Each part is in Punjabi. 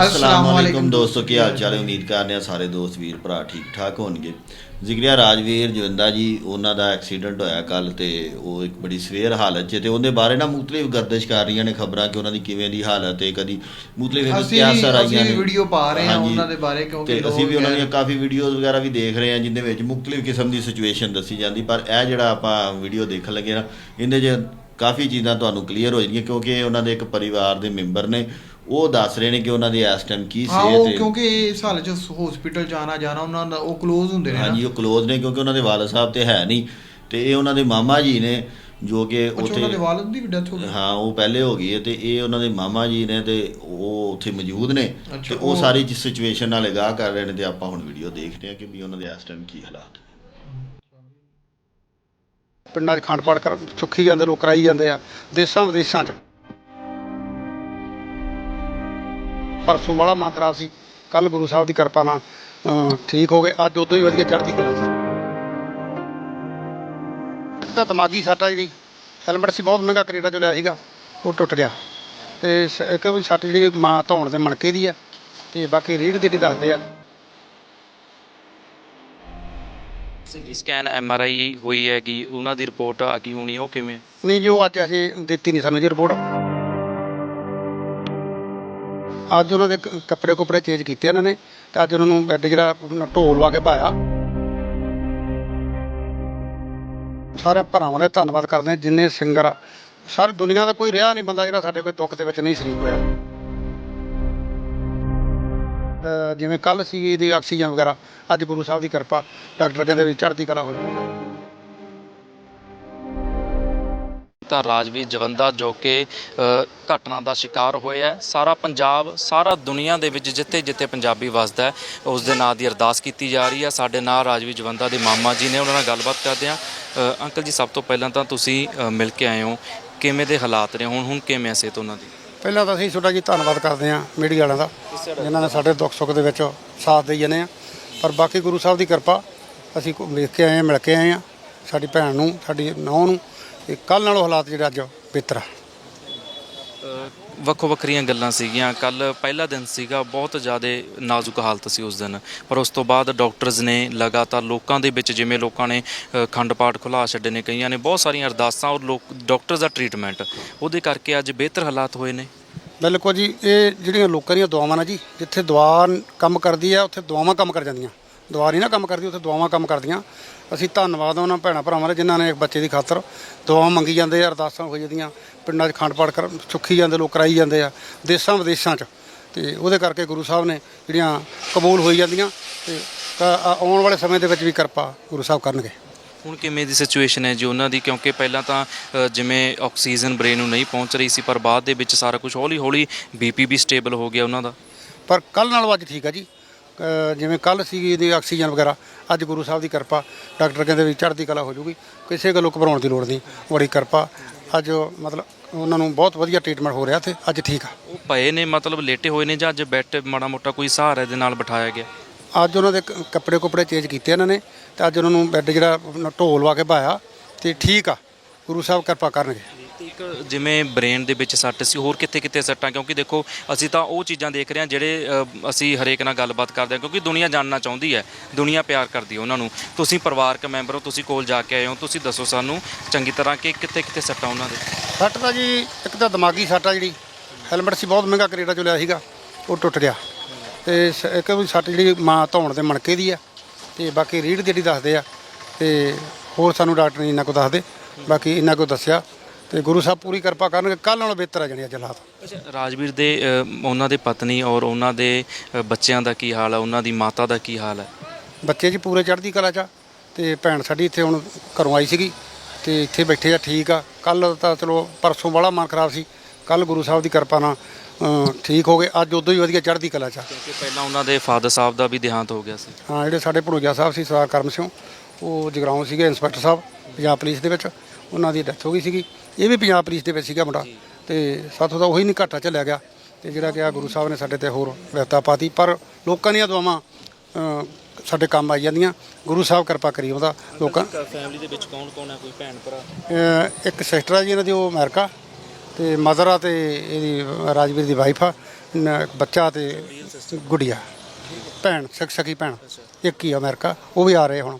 ਅਸਲਾਮ ਵਾਲੇਕੁਮ ਦੋਸਤੋ ਕੀ ਹਾਲ ਚਾਲ ਹੈ? ਉਮੀਦ ਕਰਦੇ ਹਾਂ ਸਾਰੇ ਦੋਸਤ ਵੀਰ ਭਰਾ ਠੀਕ ਠਾਕ ਹੋਣਗੇ। ਜ਼ਿਕਰਿਆ ਰਾਜਵੀਰ ਜਵੰਦਾ ਜੀ ਉਹਨਾਂ ਦਾ ਐਕਸੀਡੈਂਟ ਹੋਇਆ ਕੱਲ ਤੇ ਉਹ ਇੱਕ ਬੜੀ ਸਵੇਰ ਹਾਲਤ 'ਚ ਤੇ ਉਹਦੇ ਬਾਰੇ ਨਾ ਮੁਖਤਲਿਫ ਗਰਦਸ਼ ਕਰ ਰਹੀਆਂ ਨੇ ਖਬਰਾਂ ਕਿ ਉਹਨਾਂ ਦੀ ਕਿਵੇਂ ਦੀ ਹਾਲਤ ਹੈ ਕਦੀ ਮੁਖਤਲਿਫ ਅਸੀਂ ਅਸੀਂ ਆਈਆਂ ਵੀ ਨੇ? ਵੀਡੀਓ ਪਾ ਰਹੇ ਹਾਂ। ਉਹਨਾਂ ਦੇ ਬਾਰੇ ਕਿਉਂਕਿ ਅਸੀਂ ਵੀ ਉਹਨਾਂ ਦੀਆਂ ਕਾਫੀ ਵੀਡੀਓਜ਼ ਵਗੈਰਾ ਵੀ ਦੇਖ ਰਹੇ ਹਾਂ ਜਿੰਦੇ ਵਿੱਚ ਮੁਖਤਲਿਫ ਕਿਸਮ ਦੀ ਸਿਚੁਏਸ਼ਨ ਦੱਸੀ ਜਾਂਦੀ। ਪਰ ਇਹ ਜਿਹੜਾ ਆਪਾਂ ਵੀਡੀਓ ਦੇਖਣ ਲੱਗੇ ਨਾ ਇਹਦੇ 'ਚ ਕਾਫੀ ਚੀਜ਼ਾਂ ਤੁਹਾਨੂੰ ਕਲੀਅਰ ਹੋ ਜਾਣਗੀਆਂ ਕਿਉਂਕਿ ਉਹਨਾਂ ਦੇ ਇੱਕ ਪਰਿਵਾਰ ਦੇ ਮੈਂਬਰ ਨੇ। ਉਹ ਦੱਸ ਰਹੇ ਨੇ ਕਿ ਉਹਨਾਂ ਦੀ ਇਸ ਟਾਈਮ ਕੀ ਸਿਹਤ ਉਹ ਹੈ। ਕਿਉਂਕਿ ਇਸ ਹਾਲਤ ਚ ਹਸਪੀਟਲ ਜਾਣਾ ਜਾਣਾ ਉਹਨਾਂ ਦਾ ਉਹ ਕਲੋਜ਼ ਹੁੰਦੇ ਨੇ ਨਾ। ਹਾਂਜੀ ਉਹ ਕਲੋਜ਼ ਨੇ ਕਿਉਂਕਿ ਉਹਨਾਂ ਦੇ ਵਾਲਦ ਸਾਹਿਬ ਤੇ ਹੈ ਨਹੀਂ। ਤੇ ਇਹ ਉਹਨਾਂ ਦੇ ਮਾਮਾ ਜੀ ਨੇ ਜੋ ਕਿ ਅੱਛਾ, ਉਹਨਾਂ ਦੇ ਵਾਲਦ ਦੀ ਵੀ ਡੈਥ ਹੋ ਗਈ? ਹਾਂ ਉਹ ਪਹਿਲੇ ਹੋ ਗਈ ਹੈ ਤੇ ਇਹ ਉਹਨਾਂ ਦੇ ਮਾਮਾ ਜੀ ਨੇ ਤੇ ਉਹ ਉੱਥੇ ਮੌਜੂਦ ਨੇ। ਤੇ ਉਹ ਸਾਰੀ ਜਿਸ ਸਿਚੁਏਸ਼ਨ ਨਾਲ ਅਗਾਹ ਕਰ ਰਹੇ ਨੇ ਤੇ ਆਪਾਂ ਹੁਣ ਵੀਡੀਓ ਦੇਖਦੇ ਹਾਂ ਕਿ ਵੀ ਉਹਨਾਂ ਦੇ ਇਸ ਟਾਈਮ ਕੀ ਹਾਲਾਤ ਨੇ। ਪਿੰਡਾਂ 'ਚ ਖੰਡ ਪਾਠ ਕਰ ਸੁੱਖੀ ਜਾਂਦੇ ਲੋਕ ਕਰਾਈ ਜਾਂਦੇ ਆ ਦੇਸ਼ਾਂ ਵਿਦੇਸ਼ਾਂ 'ਚ। ਪਰਸੋਂ ਵਾਲਾ ਮਾਤਰਾ ਸੀ ਕੱਲ ਗੁਰੂ ਸਾਹਿਬ ਦੀ ਕਿਰਪਾ ਨਾਲ ਠੀਕ ਹੋ ਗਏ ਅੱਜ ਉਦੋਂ ਹੀ ਵਧੀਆ ਚੜ੍ਹਦੀ ਕਲਾ ਸੀ। ਤਾਂ ਦਿਮਾਗੀ ਸੱਟ ਆ ਜਿਹੜੀ ਹੈਲਮਟ ਸੀ ਬਹੁਤ ਮਹਿੰਗਾ ਕੈਨੇਡਾ ਚੋਂ ਲਿਆ ਸੀਗਾ ਉਹ ਟੁੱਟ ਗਿਆ। ਤੇ ਇੱਕ ਵੀ ਸੱਟ ਜਿਹੜੀ ਮਾਂ ਧੌਣ ਦੇ ਮਣਕੇ ਦੀ ਆ ਤੇ ਬਾਕੀ ਰੀੜ ਦੀ ਦੱਸਦੇ ਆ। CT scan M R I ਹੋਈ ਹੈਗੀ ਉਹਨਾਂ ਦੀ ਰਿਪੋਰਟ ਆ ਗਈ ਹੋਣੀ ਉਹ ਕਿਵੇਂ? ਨਹੀਂ ਜੋ ਅੱਜ ਅਸੀਂ ਦਿੱਤੀ ਨਹੀਂ ਸਾਨੂੰ ਜੀ ਰਿਪੋਰਟ। ਅੱਜ ਉਹਨਾਂ ਦੇ ਕ- ਕੱਪੜੇ ਕੁਪੜੇ ਚੇਂਜ ਕੀਤੇ ਉਹਨਾਂ ਨੇ, ਤੇ ਅੱਜ ਉਹਨਾਂ ਨੂੰ ਬੈੱਡ ਜਿਹੜਾ ਆਪਣਾ ਢੋਲ ਵਾ ਕੇ ਪਾਇਆ। ਸਾਰੇ ਭਰਾਵਾਂ ਦਾ ਧੰਨਵਾਦ ਕਰਦੇ ਹਾਂ, ਜਿੰਨੇ ਸਿੰਗਰ ਆ। ਸਾਰੀ ਦੁਨੀਆ ਦਾ ਕੋਈ ਰਿਹਾ ਨਹੀਂ ਬੰਦਾ ਜਿਹੜਾ ਸਾਡੇ ਕੋਈ ਦੁੱਖ ਦੇ ਵਿੱਚ ਨਹੀਂ ਸ਼ਰੀਕ ਹੋਇਆ। ਅਹ ਜਿਵੇਂ ਕੱਲ ਸੀ ਇਹਦੀ ਆਕਸੀਜਨ ਵਗੈਰਾ, ਅੱਜ ਗੁਰੂ ਸਾਹਿਬ ਦੀ ਕਿਰਪਾ, ਡਾਕਟਰ ਕਹਿੰਦੇ ਵੀ ਚੜ੍ਹਦੀ ਕਲਾ ਹੋ ਜਾਊ ਤਾਂ ਰਾਜਵੀਰ ਜਵੰਦਾ ਜੋ ਕਿ ਘਟਨਾ ਦਾ ਸ਼ਿਕਾਰ ਹੋਇਆ ਸਾਰਾ ਪੰਜਾਬ, ਸਾਰਾ ਦੁਨੀਆ ਦੇ ਵਿੱਚ ਜਿੱਥੇ ਜਿੱਥੇ ਪੰਜਾਬੀ ਵੱਸਦਾ ਹੈ, ਉਸ ਦੇ ਨਾਂ ਦੀ ਅਰਦਾਸ ਕੀਤੀ ਜਾ ਰਹੀ ਹੈ। ਸਾਡੇ ਨਾਲ ਰਾਜਵੀਰ ਜਵੰਦਾ ਦੇ ਮਾਮਾ ਜੀ ਨੇ, ਉਹਨਾਂ ਨਾਲ ਗੱਲਬਾਤ ਕਰਦੇ ਹਾਂ। ਅੰਕਲ ਜੀ, ਸਭ ਤੋਂ ਪਹਿਲਾਂ ਤਾਂ ਤੁਸੀਂ ਮਿਲ ਕੇ ਆਏ ਹੋ। ਕਿਵੇਂ ਦੇ ਹਾਲਾਤ ਨੇ? ਹੁਣ ਹੁਣ ਕਿਵੇਂ ਸਿਹਤ ਉਹਨਾਂ ਦੀ? ਪਹਿਲਾਂ ਤਾਂ ਅਸੀਂ ਤੁਹਾਡਾ ਜੀ ਧੰਨਵਾਦ ਕਰਦੇ ਹਾਂ ਮੀਡੀਆ ਵਾਲਿਆਂ ਦਾ, ਜਿਨ੍ਹਾਂ ਨੇ ਸਾਡੇ ਦੁੱਖ ਸੁੱਖ ਦੇ ਵਿੱਚ ਸਾਥ ਦੇਈ ਜਾਂਦੇ ਆ ਪਰ ਬਾਕੀ ਗੁਰੂ ਸਾਹਿਬ ਦੀ ਕਿਰਪਾ, ਅਸੀਂ ਕੋ- ਵੇਖ ਕੇ ਆਏ ਹਾਂ, ਮਿਲ ਕੇ ਆਏ ਹਾਂ। ਸਾਡੀ ਭੈਣ ਨੂੰ, ਸਾਡੀ ਨੌਂ ਨੂੰ ਤੇ ਕੱਲ ਨਾਲੋਂ ਹਾਲਾਤ ਜਿਹੜੇ ਅੱਜ ਬਿਹਤਰ ਆ। ਵੱਖੋ ਵੱਖਰੀਆਂ ਗੱਲਾਂ ਸੀਗੀਆਂ। ਕੱਲ ਪਹਿਲਾ ਦਿਨ ਸੀਗਾ ਬਹੁਤ ਜ਼ਿਆਦਾ ਨਾਜ਼ੁਕ ਹਾਲਤ ਸੀ ਉਸ ਦਿਨ। ਪਰ ਉਸ ਤੋਂ ਬਾਅਦ ਡਾਕਟਰਸ ਨੇ ਲਗਾਤਾਰ ਲੋਕਾਂ ਦੇ ਵਿੱਚ ਜਿਵੇਂ ਲੋਕਾਂ ਨੇ ਅ, ਅਖੰਡ ਪਾਠ ਖੁਲਾ ਛੱਡੇ ਨੇ ਕਈਆਂ ਨੇ ਬਹੁਤ ਸਾਰੀਆਂ ਅਰਦਾਸਾਂ ਔਰ ਲੋਕ ਡਾਕਟਰਸ ਦਾ ਟ੍ਰੀਟਮੈਂਟ। ਉਹਦੇ ਕਰਕੇ ਅੱਜ ਬਿਹਤਰ ਹਾਲਾਤ ਹੋਏ ਨੇ। ਬਿਲਕੁਲ ਜੀ ਇਹ ਜਿਹੜੀਆਂ ਲੋਕਾਂ ਦੀਆਂ ਦੁਆਵਾਂ ਨਾ ਜੀ ਜਿੱਥੇ ਦੁਆ ਕੰਮ ਕਰਦੀ ਆ ਉੱਥੇ ਦੁਆਵਾਂ ਕੰਮ ਕਰ ਜਾਂਦੀਆਂ। ਨਹੀਂ ਨਾ ਕੰਮ ਕਰਦੀ ਉੱਥੇ ਦੁਆਵਾਂ ਕੰਮ ਕਰਦੀਆਂ। ਅਸੀਂ ਧੰਨਵਾਦ ਉਹਨਾਂ ਭੈਣਾਂ ਭਰਾਵਾਂ ਦਾ ਜਿਨ੍ਹਾਂ ਨੇ ਇੱਕ ਬੱਚੇ ਦੀ ਖਾਤਰ ਦੁਆਵਾਂ ਮੰਗੀ ਜਾਂਦੇ ਆ ਅਰਦਾਸਾਂ ਹੋ ਜਾਂਦੀਆਂ। ਪਿੰਡਾਂ 'ਚ ਖੰਡ ਪਾਠ ਕਰ ਚੁੱਕੀ ਜਾਂਦੇ ਲੋਕ ਕਰਾਈ ਜਾਂਦੇ ਆ ਦੇਸ਼ਾਂ ਵਿਦੇਸ਼ਾਂ 'ਚ। ਤੇ ਉਹਦੇ ਕਰਕੇ ਗੁਰੂ ਸਾਹਿਬ ਨੇ ਜਿਹੜੀਆਂ ਕਬੂਲ ਹੋਈ ਜਾਂਦੀਆਂ ਤੇ ਆ- ਆਉਣ ਵਾਲੇ ਸਮੇਂ ਦੇ ਵਿੱਚ ਵੀ ਕਿਰਪਾ ਗੁਰੂ ਸਾਹਿਬ ਕਰਨਗੇ। ਹੁਣ ਕਿਵੇਂ ਦੀ ਸਿਚੁਏਸ਼ਨ ਹੈ ਜੀ ਉਹਨਾਂ ਦੀ? ਕਿਉਂਕਿ ਪਹਿਲਾਂ ਤਾਂ ਅ, ਜਿਵੇਂ ਆਕਸੀਜਨ ਬ੍ਰੇਨ ਨੂੰ ਨਹੀਂ ਪਹੁੰਚ ਰਹੀ ਸੀ ਪਰ ਬਾਅਦ ਦੇ ਵਿੱਚ ਸਾਰਾ ਕੁਝ ਹੌਲੀ ਹੌਲੀ ਬੀਪੀ ਵੀ ਸਟੇਬਲ ਹੋ ਗਿਆ ਉਹਨਾਂ ਦਾ। ਪਰ ਕੱਲ ਨਾਲੋਂ ਅੱਜ ਠੀਕ ਆ ਜੀ। ਅ, ਜਿਵੇਂ ਕੱਲ ਸੀਗੀ ਇਹਦੀ ਆਕਸੀਜਨ ਵਗੈਰਾ ਅੱਜ ਗੁਰੂ ਸਾਹਿਬ ਦੀ ਕਿਰਪਾ ਡਾਕਟਰ ਕਹਿੰਦੇ ਵੀ ਚੜ੍ਹਦੀ ਕਲਾ ਹੋ ਜੂਗੀ ਕਿਸੇ ਗੱਲੋਂ ਘਬਰਾਉਣ ਦੀ ਲੋੜ ਨਹੀਂ ਬੜੀ ਕਿਰਪਾ। ਅੱਜ ਮਤਲਬ ਉਹਨਾਂ ਨੂੰ ਬਹੁਤ ਵਧੀਆ ਟ੍ਰੀਟਮੈਂਟ ਹੋ ਰਿਹਾ ਤੇ ਅੱਜ ਠੀਕ ਆ। ਉਹ ਪਏ ਨੇ ਮਤਲਬ ਲੇਟੇ ਹੋਏ ਨੇ ਜਾਂ ਅੱਜ ਬੈੱਡ ਮਾੜਾ ਮੋਟਾ ਕੋਈ ਸਹਾਰਾ ਦੇ ਨਾਲ ਬਿਠਾਇਆ ਗਿਆ? ਅੱਜ ਉਹਨਾਂ ਦੇ ਕ- ਕੱਪੜੇ ਕੁਪੜੇ ਚੇਂਜ ਕੀਤੇ ਇਹਨਾਂ ਨੇ ਤੇ ਅੱਜ ਉਹਨਾਂ ਨੂੰ ਬੈੱਡ ਜਿਹੜਾ ਆਪਣਾ ਢੋਲ ਵਾ ਕੇ ਪਾਇਆ ਤੇ ਠੀਕ ਆ ਗੁਰੂ ਸਾਹਿਬ ਕਿਰਪਾ ਕਰਨਗੇ। ਇੱਕ ਜਿਵੇਂ ਬ੍ਰੇਨ ਦੇ ਵਿੱਚ ਸੱਟ ਸੀ ਹੋਰ ਕਿੱਥੇ ਕਿੱਥੇ ਸੱਟਾਂ? ਕਿਉਂਕਿ ਦੇਖੋ ਅਸੀਂ ਤਾਂ ਉਹ ਚੀਜ਼ਾਂ ਦੇਖ ਰਹੇ ਹਾਂ ਜਿਹੜੇ ਅ, ਅਸੀਂ ਹਰੇਕ ਨਾਲ ਗੱਲਬਾਤ ਕਰਦੇ ਹਾਂ ਕਿਉਂਕਿ ਦੁਨੀਆ ਜਾਣਨਾ ਚਾਹੁੰਦੀ ਹੈ ਦੁਨੀਆ ਪਿਆਰ ਕਰਦੀ ਹੈ ਉਹਨਾਂ ਨੂੰ। ਤੁਸੀਂ ਪਰਿਵਾਰਕ ਮੈਂਬਰ ਹੋ ਤੁਸੀਂ ਕੋਲ ਜਾ ਕੇ ਆਏ ਹੋ ਤੁਸੀਂ ਦੱਸੋ ਸਾਨੂੰ ਚੰਗੀ ਤਰ੍ਹਾਂ ਕਿ ਕਿੱਥੇ ਕਿੱਥੇ ਸੱਟਾਂ ਉਹਨਾਂ ਦੇ? ਸੱਟ ਤਾਂ ਜੀ ਇੱਕ ਤਾਂ ਦਿਮਾਗੀ ਸੱਟ ਆ ਜਿਹੜੀ। ਹੈਲਮਟ ਸੀ ਬਹੁਤ ਮਹਿੰਗਾ ਕੈਨੇਡਾ ਚੋਂ ਲਿਆ ਸੀਗਾ ਉਹ ਟੁੱਟ ਗਿਆ। ਤੇ ਸ- ਇੱਕ ਵੀ ਸੱਟ ਜਿਹੜੀ ਮਾਂ ਧੌਣ ਦੇ ਮਣਕੇ ਦੀ ਆ ਤੇ ਬਾਕੀ ਰੀੜ ਦੀ ਜਿਹੜੀ ਦੱਸਦੇ ਆ ਤੇ ਹੋਰ ਸਾਨੂੰ ਡਾਕਟਰ ਨੇ ਇੰਨਾ ਕੁ ਦੱਸਦੇ ਬਾਕੀ ਇੰਨਾ ਕੁ ਦੱਸਿਆ। ਤੇ ਗੁਰੂ ਸਾਹਿਬ ਪੂਰੀ ਕਿਰਪਾ ਕਰਨਗੇ ਕੱਲ ਨਾਲੋਂ ਬਿਹਤਰ ਆ ਜਾਣੀ ਅੱਜ ਹਾਲਾਤ ਰਾਜਵੀਰ ਦੇ ਅ, ਉਹਨਾਂ ਦੇ ਪਤਨੀ ਔਰ ਉਹਨਾਂ ਦੇ ਅ, ਬੱਚਿਆਂ ਦਾ ਕੀ ਹਾਲ ਹੈ ਉਹਨਾਂ ਦੀ ਮਾਤਾ ਦਾ ਕੀ ਹਾਲ ਹੈ ਬੱਚੇ ਜੀ ਪੂਰੇ ਚੜ੍ਹਦੀ ਕਲਾ ਚ ਆ ਤੇ ਭੈਣ ਸਾਡੀ ਇੱਥੇ ਹੁਣ ਘਰੋਂ ਆਈ ਸੀਗੀ ਤੇ ਇੱਥੇ ਬੈਠੇ ਆ ਠੀਕ ਆ। ਕੱਲ ਤਾਂ ਚਲੋ ਪਰਸੋਂ ਵਾਲਾ ਮਨ ਖਰਾਬ ਸੀ। ਕੱਲ ਗੁਰੂ ਸਾਹਿਬ ਦੀ ਕਿਰਪਾ ਨਾਲ ਅ, ਠੀਕ ਹੋ ਗਏ। ਅੱਜ ਉਦੋਂ ਹੀ ਵਧੀਆ ਚੜ੍ਹਦੀ ਕਲਾ ਚ ਆ। ਕਿਉਂਕਿ ਪਹਿਲਾਂ ਉਹਨਾਂ ਦੇ ਫਾਦਰ ਸਾਹਿਬ ਦਾ ਵੀ ਦੇਹਾਂਤ ਹੋ ਗਿਆ ਸੀ। ਹਾਂ ਜਿਹੜੇ ਸਾਡੇ ਭਣੋਜਾ ਸਾਹਿਬ ਸੀ ਸਰਦਾਰ ਕਰਮ ਸਿੰਘ ਉਹ ਜਗਰਾਉਂ ਸੀਗੇ ਇੰਸਪੈਕਟਰ ਸਾਹਿਬ ਪੰਜਾਬ ਪੁਲਿਸ ਦੇ ਵਿੱਚ। ਉਹਨਾਂ ਦੀ ਡੈਥ ਹੋ ਗਈ ਸੀਗੀ। ਇਹ ਵੀ ਪੰਜਾਬ ਪੁਲਿਸ ਦੇ ਵਿੱਚ ਸੀਗਾ ਮੁੰਡਾ। ਤੇ ਸਾਥੋਂ ਤਾਂ ਉਹੀ ਨਹੀਂ ਘਾਟਾ ਚੱਲਿਆ ਗਿਆ। ਤੇ ਜਿਹੜਾ ਕਿ ਆ ਗੁਰੂ ਸਾਹਿਬ ਨੇ ਸਾਡੇ ਤੇ ਹੋਰ ਵਿਹਤਾ ਪਾਤੀ। ਪਰ ਲੋਕਾਂ ਦੀਆਂ ਦੁਆਵਾਂ ਸਾਡੇ ਕੰਮ ਆਈ ਜਾਂਦੀਆਂ। ਗੁਰੂ ਸਾਹਿਬ ਕਿਰਪਾ ਕਰੀ ਉਹਦਾ। ਲੋਕਾਂ ਫੈਮਿਲੀ ਦੇ ਵਿੱਚ ਕੌਣ ਕੌਣ ਹੈ? ਕੋਈ ਭੈਣ ਭਰਾ? ਇੱਕ ਸਿਸਟਰ ਆ ਜੀ ਇਹਨਾਂ ਦੀ ਉਹ ਅਮਰੀਕਾ। ਤੇ ਮਦਰ ਆ ਤੇ ਇਹਦੀ ਰਾਜਵੀਰ ਦੀ ਵਾਈਫ ਆ। ਬੱਚਾ ਤੇ ਗੁੜੀਆ ਭੈਣ ਸਕ ਸਕੀ ਭੈਣ ਇੱਕ ਹੀ ਅਮਰੀਕਾ। ਉਹ ਵੀ ਆ ਰਹੇ ਹੁਣ।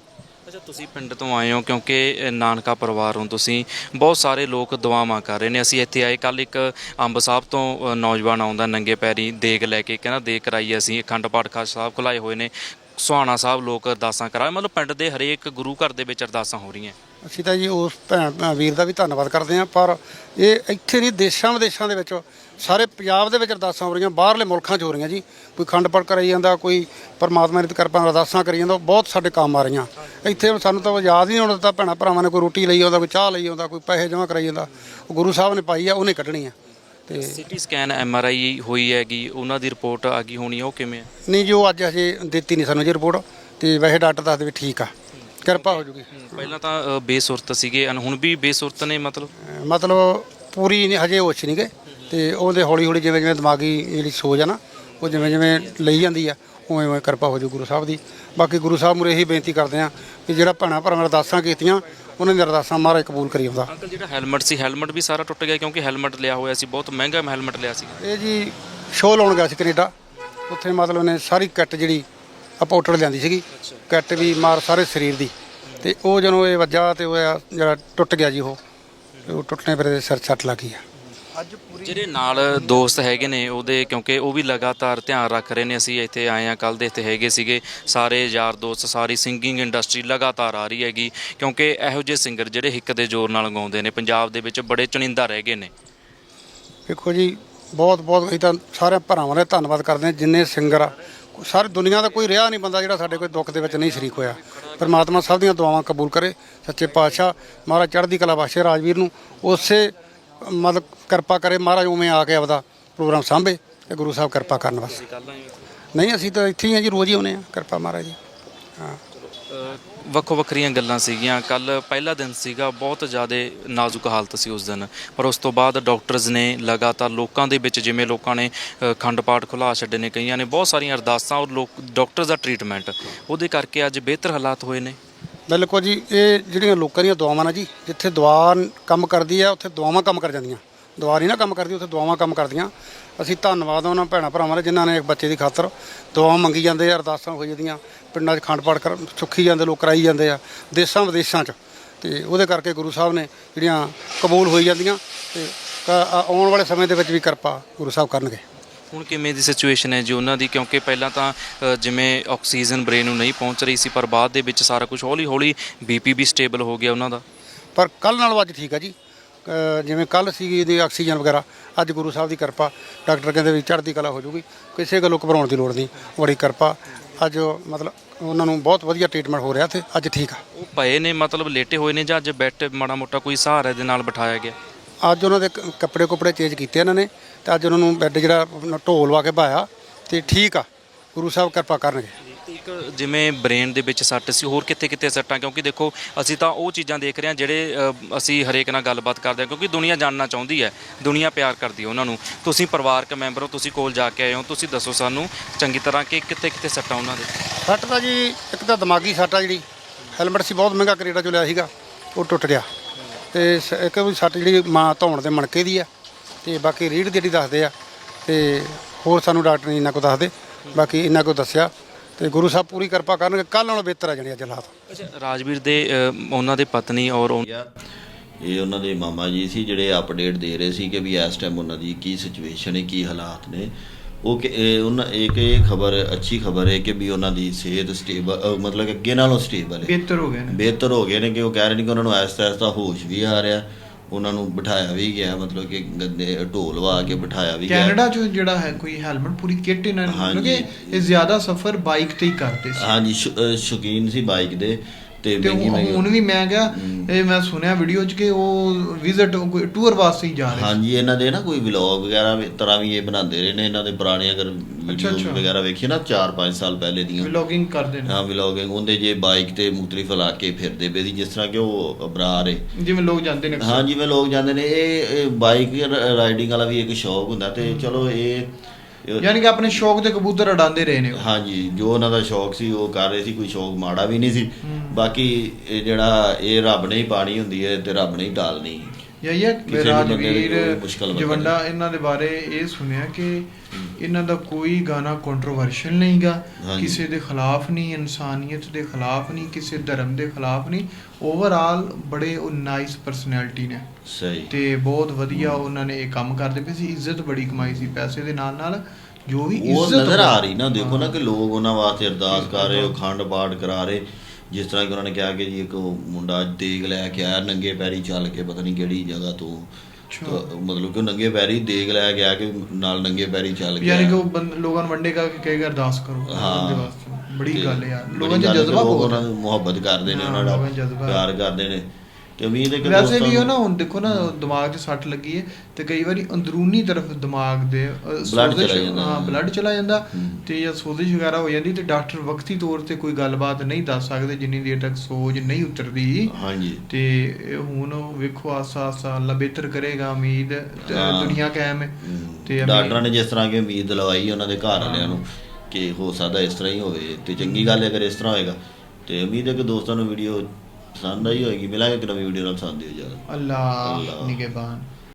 ਅੱਛਾ, ਤੁਸੀਂ ਪਿੰਡ ਤੋਂ ਆਏ ਹੋ ਕਿਉਂਕਿ ਨਾਨਕਾ ਪਰਿਵਾਰ ਹੋ ਤੁਸੀਂ। ਬਹੁਤ ਸਾਰੇ ਲੋਕ ਦੁਆਵਾਂ ਕਰ ਰਹੇ ਨੇ। ਅਸੀਂ ਇੱਥੇ ਆਏ ਕੱਲ ਇੱਕ ਅੰਬ ਸਾਹਿਬ ਤੋਂ ਨੌਜਵਾਨ ਆਉਂਦਾ ਨੰਗੇ ਪੈਰੀ, ਦੇਗ ਲੈ ਕੇ ਕਹਿੰਦਾ ਦੇਗ ਕਰਾਈ ਅਸੀਂ। ਅਖੰਡ ਪਾਠ ਖਾਸ ਸਾਹਿਬ ਖੁਲਾਏ ਹੋਏ ਨੇ। ਸੁਹਾਣਾ ਸਾਹਿਬ ਲੋਕ ਅਰਦਾਸਾਂ ਕਰਾਏ। ਮਤਲਬ ਪਿੰਡ ਦੇ ਹਰੇਕ ਗੁਰੂ ਘਰ ਦੇ ਵਿੱਚ ਅਰਦਾਸਾਂ ਹੋ ਰਹੀਆਂ। ਅਸੀਂ ਤਾਂ ਜੀ ਉਸ ਭੈਣ ਭੈਣ ਵੀਰ ਦਾ ਵੀ ਧੰਨਵਾਦ ਕਰਦੇ ਹਾਂ ਪਰ ਇਹ ਇੱਥੇ ਨਹੀਂ ਦੇਸ਼ਾਂ ਵਿਦੇਸ਼ਾਂ ਦੇ ਵਿੱਚ ਸਾਰੇ ਪੰਜਾਬ ਦੇ ਵਿੱਚ ਅਰਦਾਸਾਂ ਹੋ ਰਹੀਆਂ ਬਾਹਰਲੇ ਮੁਲਕਾਂ 'ਚ ਹੋ ਰਹੀਆਂ ਜੀ। ਕੋਈ ਖੰਡ ਪਾਠ ਕਰਾਈ ਜਾਂਦਾ ਕੋਈ ਪਰਮਾਤਮਾ ਦੀ ਕਿਰਪਾ ਨਾਲ ਅਰਦਾਸਾਂ ਕਰੀ ਜਾਂਦਾ ਬਹੁਤ ਸਾਡੇ ਕੰਮ ਆ ਰਹੀਆਂ। ਇੱਥੇ ਹੁਣ ਸਾਨੂੰ ਤਾਂ ਯਾਦ ਹੀ ਨਹੀਂ ਹੁਣ ਦਿੱਤਾ ਭੈਣਾਂ ਭਰਾਵਾਂ ਨੇ ਕੋਈ ਰੋਟੀ ਲਈ ਆਉਂਦਾ ਕੋਈ ਚਾਹ ਲਈ ਆਉਂਦਾ ਕੋਈ ਪੈਸੇ ਜਮ੍ਹਾਂ ਕਰਾਈ ਜਾਂਦਾ। ਉਹ ਗੁਰੂ ਸਾਹਿਬ ਨੇ ਪਾਈ ਆ ਉਹਨੇ ਕੱਢਣੀ ਆ। ਤੇ CT scan M R I ਹੋਈ ਹੈਗੀ ਉਹਨਾਂ ਦੀ ਰਿਪੋਰਟ ਆ ਗਈ ਹੋਣੀ ਆ, ਉਹ ਕਿਵੇਂ ਆ? ਨਹੀਂ ਜੀ ਉਹ ਅੱਜ ਹਜੇ ਦਿੱਤੀ ਨਹੀਂ ਸਾਨੂੰ ਜੀ ਰਿਪੋਰਟ ਤੇ ਵੈਸੇ ਡਾਕਟਰ ਦੱਸਦੇ ਵੀ ਠੀਕ ਆ। ਕਿਰਪਾ ਹੋ ਜੂਗੀ। ਪਹਿਲਾਂ ਤਾਂ ਅ, ਬੇਸੁਰਤ ਸੀਗੇ ਅਨ ਹੁਣ ਵੀ ਬੇਸੁਰਤ ਨੇ ਮਤਲਬ? ਮਤਲਬ ਪੂਰੀ ਨਹੀਂ ਹਜੇ ਹੋਸ਼ ਨਹੀਂ ਗਏ ਤੇ ਉਹਦੇ ਹੌਲੀ ਹੌਲੀ ਜਿਵੇਂ ਜਿਵੇਂ ਦਿਮਾਗੀ ਜਿਹੜੀ ਸੋਚ ਆ ਨਾ ਉਹ ਜਿਵੇਂ ਜਿਵੇਂ ਲਈ ਜਾਂਦੀ ਆ ਉਵੇਂ ਉਵੇਂ ਕਿਰਪਾ ਹੋ ਜੂ ਗੁਰੂ ਸਾਹਿਬ ਦੀ। ਬਾਕੀ ਗੁਰੂ ਸਾਹਿਬ ਮੁਰੇ ਇਹੀ ਬੇਨਤੀ ਕਰਦੇ ਆ ਕਿ ਜਿਹੜਾ ਭੈਣਾਂ ਭਰਾਵਾਂ ਅਰਦਾਸਾਂ ਕੀਤੀਆਂ ਉਹਨਾਂ ਦੀ ਅਰਦਾਸਾਂ ਮਹਾਰਾਜ ਕਬੂਲ ਕਰੀ ਆਉਂਦਾ ਅੰਕਲ ਜਿਹੜਾ ਹੈਲਮਟ ਸੀ ਹੈਲਮਟ ਵੀ ਸਾਰਾ ਟੁੱਟ ਗਿਆ ਕਿਉਂਕਿ ਹੈਲਮਟ ਲਿਆ ਹੋਇਆ ਸੀ ਬਹੁਤ ਮਹਿੰਗਾ ਹੈਲਮਟ ਲਿਆ ਸੀ। ਇਹ ਜੀ ਸ਼ੋਅ ਲਾਉਣ ਗਿਆ ਸੀ ਕੈਨੇਡਾ। ਉੱਥੇ ਮਤਲਬ ਨੇ ਸਾਰੀ ਕਿੱਟ ਜਿਹੜੀ ਅਪੋਟਰ ਲਿਆਂਦੀ ਸੀਗੀ। ਕਿੱਟ ਵੀ ਮਾਰ ਸਾਰੇ ਸਰੀਰ ਦੀ। ਤੇ ਉਹ ਜਦੋਂ ਇਹ ਵੱਜਾ ਤੇ ਉਹ ਆ ਜਿਹੜਾ ਟੁੱਟ ਗਿਆ ਜੀ ਉਹ ਤੇ ਉਹ ਟੁੱਟਣੇ ਪਰ ਸਿਰ ਛੱਟ ਲੱਗੀ ਆ। ਜਿਹੜੇ ਨਾਲ ਦੋਸਤ ਹੈਗੇ ਨੇ ਉਹਦੇ ਕਿਉਂਕਿ ਉਹ ਵੀ ਲਗਾਤਾਰ ਧਿਆਨ ਰੱਖ ਰਹੇ ਨੇ ਅਸੀਂ ਇੱਥੇ ਆਏ ਆ ਕੱਲ ਦੇ ਇੱਥੇ ਹੈਗੇ ਸੀਗੇ। ਸਾਰੇ ਯਾਰ ਦੋਸਤ ਸਾਰੀ ਸਿੰਗਿੰਗ ਇੰਡਸਟਰੀ ਲਗਾਤਾਰ ਆ ਰਹੀ ਹੈਗੀ। ਕਿਉਂਕਿ ਇਹੋ ਜਿਹੇ ਸਿੰਗਰ ਜਿਹੜੇ ਹਿੱਕ ਦੇ ਜ਼ੋਰ ਨਾਲ ਗਾਉਂਦੇ ਨੇ ਪੰਜਾਬ ਦੇ ਵਿੱਚ ਬੜੇ ਚੁਣਿੰਦਾ ਰਹਿ ਗਏ ਨੇ। ਵੇਖੋ ਜੀ ਬਹੁਤ ਬਹੁਤ ਅਸੀਂ ਤਾਂ ਸਾਰੇ ਭਰਾਵਾਂ ਦਾ ਧੰਨਵਾਦ ਕਰਦੇ ਹਾਂ ਜਿੰਨੇ ਸਿੰਗਰ ਆ ਸਾਰੀ, ਦੁਨੀਆ ਦਾ ਕੋਈ ਰਿਹਾ ਨਹੀਂ ਬੰਦਾ ਜਿਹੜਾ ਸਾਡੇ ਕੋਈ ਦੁੱਖ ਦੇ ਵਿੱਚ ਨਹੀਂ ਸ਼ਰੀਕ ਹੋਇਆ। ਪਰਮਾਤਮਾ ਸਭ ਦੀਆਂ ਦੁਆਵਾਂ ਕਬੂਲ ਕਰੇ। ਸੱਚੇ ਪਾਤਸ਼ਾਹ ਮਹਾਰਾਜ ਚੜ੍ਹਦੀ ਕਲਾ ਬਖਸ਼ੇ ਰਾਜਵੀਰ ਨੂੰ। ਉਸੇ, ਮਤਲਬ ਕਿਰਪਾ ਕਰੇ ਮਹਾਰਾਜ, ਉਵੇਂ ਆ ਕੇ ਆਪਦਾ ਪ੍ਰੋਗਰਾਮ ਸਾਂਭੇ ਤੇ ਗੁਰੂ ਸਾਹਿਬ ਕਿਰਪਾ ਕਰਨ ਬਸ ਨਹੀਂ, ਅਸੀਂ ਤਾਂ ਇੱਥੇ ਹੀ ਆ ਜੀ, ਰੋਜ਼ ਹੀ ਆਉਂਦੇ ਆ ਕਿਰਪਾ ਮਹਾਰਾਜ ਜੀ। ਹਾਂ। ਵੱਖੋ ਵੱਖਰੀਆਂ ਗੱਲਾਂ ਸੀਗੀਆਂ। ਕੱਲ ਪਹਿਲਾ ਦਿਨ ਸੀਗਾ, ਬਹੁਤ ਜ਼ਿਆਦਾ ਨਾਜ਼ੁਕ ਹਾਲਤ ਸੀ ਉਸ ਦਿਨ। ਪਰ ਉਸ ਤੋਂ ਬਾਅਦ ਡਾਕਟਰਸ ਨੇ ਲਗਾਤਾਰ ਲੋਕਾਂ ਦੇ ਵਿੱਚ, ਜਿਵੇਂ ਲੋਕਾਂ ਨੇ ਖੰਡ ਪਾਠ ਖੁਲਾ ਛੱਡੇ ਨੇ, ਕਈਆਂ ਨੇ ਬਹੁਤ ਸਾਰੀਆਂ ਅਰਦਾਸਾਂ ਔਰ ਲੋਕ, ਡਾਕਟਰਸ ਦਾ ਟ੍ਰੀਟਮੈਂਟ। ਉਹਦੇ ਕਰਕੇ ਅੱਜ ਬਿਹਤਰ ਹਾਲਾਤ ਹੋਏ ਨੇ। ਬਿਲਕੁਲ ਜੀ, ਇਹ ਜਿਹੜੀਆਂ ਲੋਕਾਂ ਦੀਆਂ ਦੁਆਵਾਂ ਨਾ ਜੀ, ਜਿੱਥੇ ਦੁਆ ਕੰਮ ਕਰਦੀ ਆ, ਉੱਥੇ ਦੁਆਵਾਂ ਕੰਮ ਕਰ ਜਾਂਦੀਆਂ। ਦੁਆ ਨਹੀਂ ਨਾ ਕੰਮ ਕਰਦੀ ਉੱਥੇ ਦੁਆਵਾਂ ਕੰਮ ਕਰਦੀਆਂ। ਅਸੀਂ ਧੰਨਵਾਦ ਆ ਉਹਨਾਂ ਭੈਣਾਂ ਭਰਾਵਾਂ ਦਾ ਜਿਨ੍ਹਾਂ ਨੇ ਇੱਕ ਬੱਚੇ ਦੀ ਖਾਤਰ ਦੁਆਵਾਂ ਮੰਗੀ ਜਾਂਦੇ ਆ ਅਰਦਾਸਾਂ ਹੋ ਜਾਂਦੀਆਂ। ਪਿੰਡਾਂ 'ਚ ਖੰਡ ਪਾਠ ਕਰ ਸੁੱਖੀ ਜਾਂਦੇ ਲੋਕ ਕਰਾਈ ਜਾਂਦੇ ਆ ਦੇਸ਼ਾਂ ਵਿਦੇਸ਼ਾਂ 'ਚ। ਤੇ ਉਹਦੇ ਕਰਕੇ ਗੁਰੂ ਸਾਹਿਬ ਨੇ ਜਿਹੜੀਆਂ ਕਬੂਲ ਹੋਈ ਜਾਂਦੀਆਂ ਤੇ ਆਉਣ ਵਾਲੇ ਸਮੇਂ ਦੇ ਵਿੱਚ ਵੀ ਕਿਰਪਾ ਗੁਰੂ ਸਾਹਿਬ ਕਰਨਗੇ। ਹੁਣ ਕਿਵੇਂ ਦੀ ਸਿਚੁਏਸ਼ਨ ਹੈ ਜੀ ਉਹਨਾਂ ਦੀ? ਕਿਉਂਕਿ ਪਹਿਲਾਂ ਤਾਂ ਜਿਵੇਂ ਆਕਸੀਜਨ ਬ੍ਰੇਨ ਨੂੰ ਨਹੀਂ ਪਹੁੰਚ ਰਹੀ ਸੀ ਪਰ ਬਾਅਦ ਦੇ ਵਿੱਚ ਸਾਰਾ ਕੁਝ ਹੌਲੀ ਹੌਲੀ ਬੀਪੀ ਵੀ ਸਟੇਬਲ ਹੋ ਗਿਆ ਉਹਨਾਂ ਦਾ। ਪਰ ਕੱਲ ਨਾਲੋਂ ਅੱਜ ਠੀਕ ਆ ਜੀ। ਜਿਵੇਂ ਕੱਲ ਸੀਗੀ ਇਹਦੀ ਆਕਸੀਜਨ ਵਗੈਰਾ ਅੱਜ ਗੁਰੂ ਸਾਹਿਬ ਦੀ ਕਿਰਪਾ ਡਾਕਟਰ ਕਹਿੰਦੇ ਵੀ ਚੜ੍ਹਦੀ ਕਲਾ ਹੋ ਜੂਗੀ ਕਿਸੇ ਗੱਲੋਂ ਘਬਰਾਉਣ ਦੀ ਲੋੜ ਨਹੀਂ ਬੜੀ ਕਿਰਪਾ। ਅੱਜ ਮਤਲਬ ਉਹਨਾਂ ਨੂੰ ਬਹੁਤ ਵਧੀਆ ਟ੍ਰੀਟਮੈਂਟ ਹੋ ਰਿਹਾ ਤੇ ਅੱਜ ਠੀਕ ਆ। ਉਹ ਪਏ ਨੇ ਮਤਲਬ ਲੇਟੇ ਹੋਏ ਨੇ ਜਾਂ ਅੱਜ ਬੈੱਡ ਮਾੜਾ ਮੋਟਾ ਕੋਈ ਸਹਾਰੇ ਦੇ ਨਾਲ ਬਿਠਾਇਆ ਗਿਆ? ਅੱਜ ਉਹਨਾਂ ਦੇ ਕੱਪੜੇ ਕੁਪੜੇ ਚੇਂਜ ਕੀਤੇ ਇਹਨਾਂ ਨੇ ਤੇ ਅੱਜ ਉਹਨਾਂ ਨੂੰ ਬੈੱਡ ਜਿਹੜਾ ਢੋਲ ਵਾ ਕੇ ਪਾਇਆ ਤੇ ਠੀਕ ਆ ਗੁਰੂ ਸਾਹਿਬ ਕਿਰਪਾ ਕਰਨਗੇ। ਇੱਕ ਜਿਵੇਂ ਬ੍ਰੇਨ ਦੇ ਵਿੱਚ ਸੱਟ ਸੀ ਹੋਰ ਕਿੱਥੇ ਕਿੱਥੇ ਸੱਟਾਂ? ਕਿਉਂਕਿ ਦੇਖੋ ਅਸੀਂ ਤਾਂ ਉਹ ਚੀਜ਼ਾਂ ਦੇਖ ਰਹੇ ਹਾਂ ਜਿਹੜੇ ਅ, ਅਸੀਂ ਹਰੇਕ ਨਾਲ ਗੱਲਬਾਤ ਕਰਦੇ ਹਾਂ ਕਿਉਂਕਿ ਦੁਨੀਆ ਜਾਣਨਾ ਚਾਹੁੰਦੀ ਹੈ ਦੁਨੀਆ ਪਿਆਰ ਕਰਦੀ ਹੈ ਉਹਨਾਂ ਨੂੰ। ਤੁਸੀਂ ਪਰਿਵਾਰਕ ਮੈਂਬਰ ਹੋ ਤੁਸੀਂ ਕੋਲ ਜਾ ਕੇ ਆਏ ਹੋ ਤੁਸੀਂ ਦੱਸੋ ਸਾਨੂੰ ਚੰਗੀ ਤਰ੍ਹਾਂ ਕਿ ਕਿੱਥੇ ਕਿੱਥੇ ਸੱਟਾਂ ਉਹਨਾਂ ਦੇ। ਸੱਟ ਤਾਂ ਜੀ ਇੱਕ ਤਾਂ ਦਿਮਾਗੀ ਸੱਟ ਆ ਜਿਹੜੀ। ਹੈਲਮਟ ਸੀ ਬਹੁਤ ਮਹਿੰਗਾ ਕੈਨੇਡਾ ਚੋਂ ਲਿਆ ਸੀਗਾ ਉਹ ਟੁੱਟ ਗਿਆ। ਤੇ ਸ- ਇੱਕ ਵੀ ਸੱਟ ਜਿਹੜੀ ਮਾਂ ਧੌਣ ਦੇ ਮਣਕੇ ਦੀ ਆ ਤੇ ਬਾਕੀ ਰੀੜ ਦੀ ਜਿਹੜੀ ਦੱਸਦੇ ਆ ਤੇ ਹੋਰ ਸਾਨੂੰ ਡਾਕਟਰ ਨੇ ਇੰਨਾ ਕੁ ਦੱਸਦੇ ਬਾਕੀ ਇੰਨਾ ਕੁ ਦੱਸਿਆ। ਤੇ ਗੁਰੂ ਸਾਹਿਬ ਪੂਰੀ ਕਿਰਪਾ ਕਰਨਗੇ। ਕੱਲ ਨਾਲੋਂ ਬਿਹਤਰ ਆ ਜਾਣੀ ਅੱਜ ਹਾਲਾਤ ਅੱਛਾ ਰਾਜਵੀਰ ਦੇ ਅ, ਉਹਨਾਂ ਦੇ ਪਤਨੀ ਔਰ ਉਹ- ਗਿਆ ਇਹ ਉਹਨਾਂ ਦੇ ਮਾਮਾ ਜੀ ਸੀ ਜਿਹੜੇ ਅਪਡੇਟ ਦੇ ਰਹੇ ਸੀ ਕਿ ਵੀ ਇਸ ਟਾਈਮ ਉਹਨਾਂ ਦੀ ਕੀ ਸਿਚੁਏਸ਼ਨ ਹੈ ਕੀ ਹਾਲਾਤ ਨੇ। ਉਹ ਕਿ ਇਹ ਉਹਨਾਂ ਇੱਕ ਇਹ ਖਬਰ ਅੱਛੀ ਖਬਰ ਹੈ ਕਿ ਵੀ ਉਹਨਾਂ ਦੀ ਸਿਹਤ ਸਟੇਬਲ ਮਤਲਬ ਕਿ ਅੱਗੇ ਨਾਲੋਂ ਸਟੇਬਲ ਹੈ। ਬਿਹਤਰ ਹੋ ਗਏ ਨੇ। ਬਿਹਤਰ ਹੋ ਗਏ ਨੇ ਕਿ ਉਹ ਕਹਿ ਰਹੇ ਨੇ ਕਿ ਉਹਨਾਂ ਨੂੰ ਆਹਿਸਤਾ ਆਹਿਸਤਾ ਹੋਸ਼ ਵੀ ਆ ਰਿਹਾ। ਉਹਨਾਂ ਨੂੰ ਬਿਠਾਇਆ ਵੀ ਗਿਆ ਮਤਲਬ ਕਿ ਗੱਦੇ ਢੋਲ ਵਾ ਕੇ ਬਿਠਾਇਆ ਵੀ ਗਿਆ। ਕੈਨੇਡਾ ਚ ਜਿਹੜਾ ਹੈ ਕੋਈ ਹੈਲਮਟ ਪੂਰੀ ਕਿੱਟ ਇਹਨਾਂ ਨੇ। ਕਿਉਂਕਿ ਇਹ ਜ਼ਿਆਦਾ ਸਫਰ ਬਾਈਕ ਤੇ ਹੀ ਕਰਦੇ ਸੀ। ਹਾਂਜੀ ਸ਼ੌਕੀਨ ਸੀ ਬਾਈਕ ਦੇ। ਤੇ ਤੇ ਮਹਿੰਗੀ ਹੁਣ ਮਹਿੰਗੀ ਵੀ ਮੈਂ ਗਿਆ ਇਹ ਮੈਂ ਸੁਣਿਆ ਵੀਡੀਓ ਚ ਕਿ ਉਹ ਵਿਜ਼ਿਟ ਕੋਈ ਟੂਰ ਵਾਸਤੇ ਹੀ ਜਾ ਰਹੇ ਸੀ। ਹਾਂਜੀ ਇਹਨਾਂ ਦੇ ਨਾ ਕੋਈ ਵਲੌਗ ਵਗੈਰਾ ਵੀ- ਤਰ੍ਹਾਂ ਵੀ ਇਹ ਬਣਾਉਂਦੇ ਰਹੇ ਨੇ ਇਹਨਾਂ ਦੇ ਪੁਰਾਣੇ ਅਗਰ ਵੀਡੀਓ ਅੱਛਾ। ਵਗੈਰਾ ਵੇਖੀਏ ਨਾ 4-5 ਸਾਲ ਪਹਿਲੇ ਦੀਆਂ। ਵਲੌਗਿੰਗ ਕਰਦੇ ਨੇ। ਹਾਂ ਵਲੌਗਿੰਗ ਉਹਦੇ ਜੇ ਬਾਈਕ ਤੇ ਮੁਖਤਲਿਫ ਇਲਾਕੇ ਫਿਰਦੇ ਪਏ ਸੀ ਜਿਸ ਤਰ੍ਹਾਂ ਕਿ ਉਹ ਅਬਰਾਰ ਏ ਜਿਵੇਂ ਲੋਕ ਜਾਂਦੇ ਨੇ ਹਾਂ ਜਿਵੇਂ ਲੋਕ ਜਾਂਦੇ ਨੇ ਇਹ ਬਾਈਕ ਰਾਈਡਿੰਗ ਵਾਲਾ ਵੀ ਇੱਕ ਸ਼ੌਕ ਹੁੰਦਾ ਤੇ ਚਲੋ ਇਹ- ਯਾਨੀ ਕਿ ਆਪਣੇ ਸ਼ੌਕ ਦੇ ਕਬੂਤਰ ਉਡਾਉਂਦੇ ਰਹੇ ਨੇ। ਹਾਂਜੀ ਜੋ ਉਹਨਾਂ ਦਾ ਸ਼ੌਕ ਸੀ ਉਹ ਕਰ ਰਹੇ ਸੀ ਕੋਈ ਸ਼ੌਕ ਮਾੜਾ ਵੀ ਨਹੀਂ ਸੀ। ਬਾਕੀ ਇਹ ਜਿਹੜਾ ਇਹ ਰੱਬ ਨੇ ਹੀ ਪਾਣੀ ਹੁੰਦੀ ਹੈ ਤੇ ਰੱਬ ਨੇ ਹੀ ਟਾਲਣੀ ਬੰਦੇ ਲਈ ਰਾਜਵੀਰ ਜਵੰਡਾ ਇਹਨਾਂ ਦੇ ਬਾਰੇ ਇਹ ਸੁਣਿਆ ਕਿ ਇਹਨਾਂ ਦਾ ਕੋਈ ਗਾਣਾ ਕੰਟਰੋਵਰਸ਼ੀਅਲ ਨਹੀਂਗਾ। ਕਿਸੇ ਦੇ ਖਿਲਾਫ ਨਹੀਂ ਇਨਸਾਨੀਅਤ ਦੇ ਖਿਲਾਫ ਨਹੀਂ ਕਿਸੇ ਧਰਮ ਦੇ ਖਿਲਾਫ ਨਹੀਂ। ਓਵਰਆਲ ਬੜੇ ਉਹ ਨਾਈਸ ਪਰਸਨੈਲਿਟੀ ਨੇ। ਸਹੀ। ਤੇ ਬਹੁਤ ਵਧੀਆ ਉਹਨਾਂ ਨੇ ਇਹ ਕੰਮ ਕਰਦੇ ਪਏ ਸੀ। ਇੱਜ਼ਤ ਬੜੀ ਕਮਾਈ ਸੀ ਪੈਸੇ ਦੇ ਨਾਲ ਨਾਲ। ਜੋ ਵੀ ਇੱਜ਼ਤ ਨਜ਼ਰ ਆ ਰਹੀ ਨਾ ਦੇਖੋ ਨਾ ਹਾਂ। ਕਿ ਲੋਕ ਉਹਨਾਂ ਵਾਸਤੇ ਅਰਦਾਸ ਕਰ ਰਹੇ ਉਹ ਖੰਡ ਪਾਠ ਕਰਾ ਰਹੇ। ਜਿਸ ਤਰ੍ਹਾਂ ਕਿ ਉਹਨਾਂ ਨੇ ਕਿਹਾ ਕਿ ਜੀ ਇੱਕ ਮੁੰਡਾ ਦੇਗ ਲੈ ਕੇ ਆਇਆ ਨੰਗੇ ਪੈਰੀ ਚੱਲ ਕੇ ਪਤਾ ਨਹੀਂ ਕਿਹੜੀ ਜਗ੍ਹਾ ਤੋਂ। ਮਤਲਬ ਕਿ ਉਹ ਨੰਗੇ ਪੈਰੀ ਦੇਗ ਲੈ ਕੇ ਆ ਕੇ ਨਾਲ ਨੰਗੇ ਪੈਰੀ ਚੱਲ ਕੇ ਯਾਨੀ ਕਿ। ਉਹ ਬੰਦ- ਲੋਕਾਂ ਨੂੰ ਵੰਡੇਗਾ ਕਿ ਕਹੇਗਾ ਅਰਦਾਸ ਕਰੋ। ਹਾਂ। ਉਹਦੇ ਵਾਸਤੇ। ਬੜੀ ਗੱਲ ਹੈ ਯਾਰ। ਲੋਕਾਂ 'ਚ ਗੱਲ ਹੈ। ਕਿ ਜਜ਼ਬਾ ਲੋਕ ਬਹੁਤ ਉਹਨਾਂ ਹੈ। ਨੂੰ ਮੁਹੱਬਤ ਕਰਦੇ ਨੇ ਹਾਂ, ਉਹਨਾਂ ਲੋਕਾਂ 'ਚ ਦਾ ਜਜ਼ਬਾ ਹੈ। ਪਿਆਰ ਕਰਦੇ ਨੇ। ਤੇ ਉਮੀਦ ਹੈ ਕਿ ਵੈਸੇ ਵੀ ਉਹ ਨੂੰ- ਹੁਣ ਦੇਖੋ ਨਾ ਦਿਮਾਗ 'ਚ ਸੱਟ ਲੱਗੀ ਹੈ ਤੇ ਕਈ ਵਾਰੀ ਅੰਦਰੂਨੀ ਤਰਫ ਦਿਮਾਗ ਦੇ ਚਲਾ ਜਾਂਦਾ। ਹਾਂ। ਬਲੱਡ ਚਲਾ ਜਾਂਦਾ। ਤੇ ਜਾਂ ਸੋਜ਼ਿਸ਼ ਵਗੈਰਾ ਹੋ ਜਾਂਦੀ ਤੇ ਡਾਕਟਰ ਵਕਤੀ ਤੌਰ ਤੇ ਕੋਈ ਗੱਲਬਾਤ ਨਹੀਂ ਦੱਸ ਸਕਦੇ ਜਿੰਨੀ ਦੇਰ ਤੱਕ ਸੋਜ ਨਹੀਂ ਉਤਰਦੀ। ਹਾਂਜੀ। ਤੇ ਹੁਣ ਵੇਖੋ ਆਸਾ ਆਸਾ ਅੱਲਾ ਬਿਹਤਰ ਕਰੇਗਾ ਉਮੀਦ। ਦੁਨੀਆ ਕਾਇਮ ਹੈ। ਤੇ ਡਾਕਟਰਾਂ ਨੇ ਜਿਸ ਤਰ੍ਹਾਂ ਕਿ ਉਮੀਦ ਲਵਾਈ ਉਹਨਾਂ ਦੇ ਘਰ ਵਾਲਿਆਂ ਨੂੰ ਕਿ ਹੋ ਸਕਦਾ ਇਸ ਤਰ੍ਹਾਂ ਹੀ ਹੋਵੇ ਤੇ ਚੰਗੀ ਗੱਲ ਹੈ ਅਗਰ ਇਸ ਤਰ੍ਹਾਂ ਹੋਏਗਾ। ਤੇ ਉਮੀਦ ਹੈ ਕਿ ਦੋਸਤਾਂ ਨੂੰ ਵੀਡੀਓ ਪਸੰਦ ਆਈ ਹੋਏਗੀ ਮਿਲਾਂਗੇ ਕਿ ਨਵੀਂ ਵੀਡੀਓ ਨਾਲ ਪਸੰਦ ਦਿਓ ਜ਼ਿਆਦਾ ਅੱਲਾ ਅੱਲਾ। ਨਿਗਹਿਬਾਨ